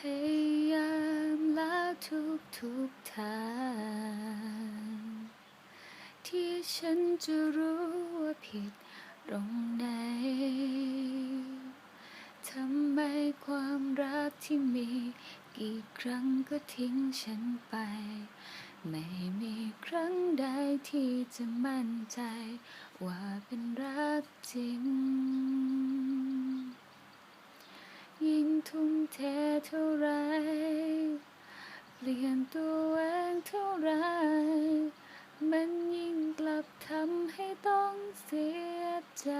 ยายามแล้วทุกทุกทางที่ฉันจะรู้ว่าผิดตรงไหน ทำไมความรักที่มีกี่ครั้งก็ทิ้งฉันไป ไม่มีครั้งใดที่จะมั่นใจ ว่าเป็นรักจริง ยิ่งทุ่ม เทเท่าไร เปลี่ยนตัวเองเท่าไร มันยิ่งกลับทำให้ต้องเสียใจ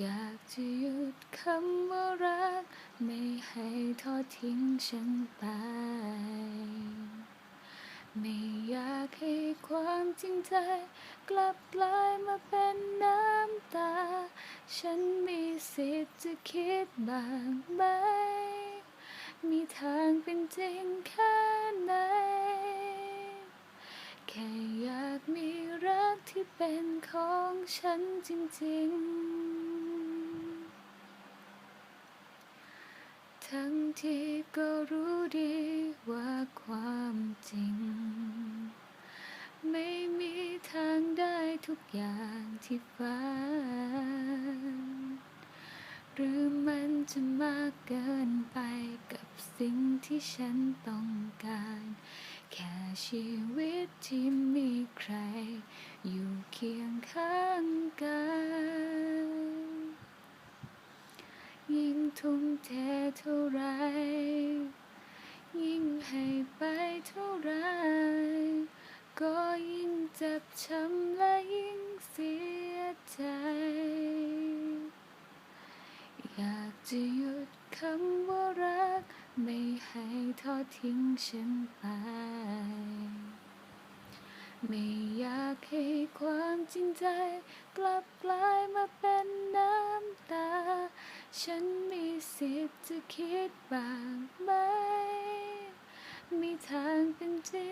อยากจะหยุดคำว่ารัก ไม่ให้ทอดทิ้งฉันไป จริงใจกลับกลายมาเป็นน้ำตา ฉันมีสิทธิ์จะคิดบ้างไหม มีทางเป็นจริงแค่ไหน แค่อยากมีรักที่เป็นของฉันจริงๆ ทุกอย่างที่ฝัน หรือมันจะมากเกินไปกับสิ่งที่ฉันต้องการ แค่ชีวิตที่มีใคร อยู่เคียงข้างกัน ยิ่งทุ่มเทเท่าไร ยิ่งให้ไป จะหยุดคำว่ารัก ไม่ให้ทอดทิ้งฉันไป ไม่อยากให้ความจริงใจ กลับกลายมาเป็นน้ำตา ฉันมีสิทธิ์จะคิดบ้างไหม มีทางเป็นจริง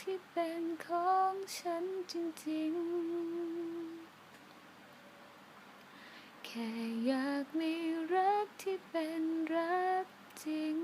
ที่เป็นของฉันจริงๆ แค่อยากมีรักที่เป็นรักจริง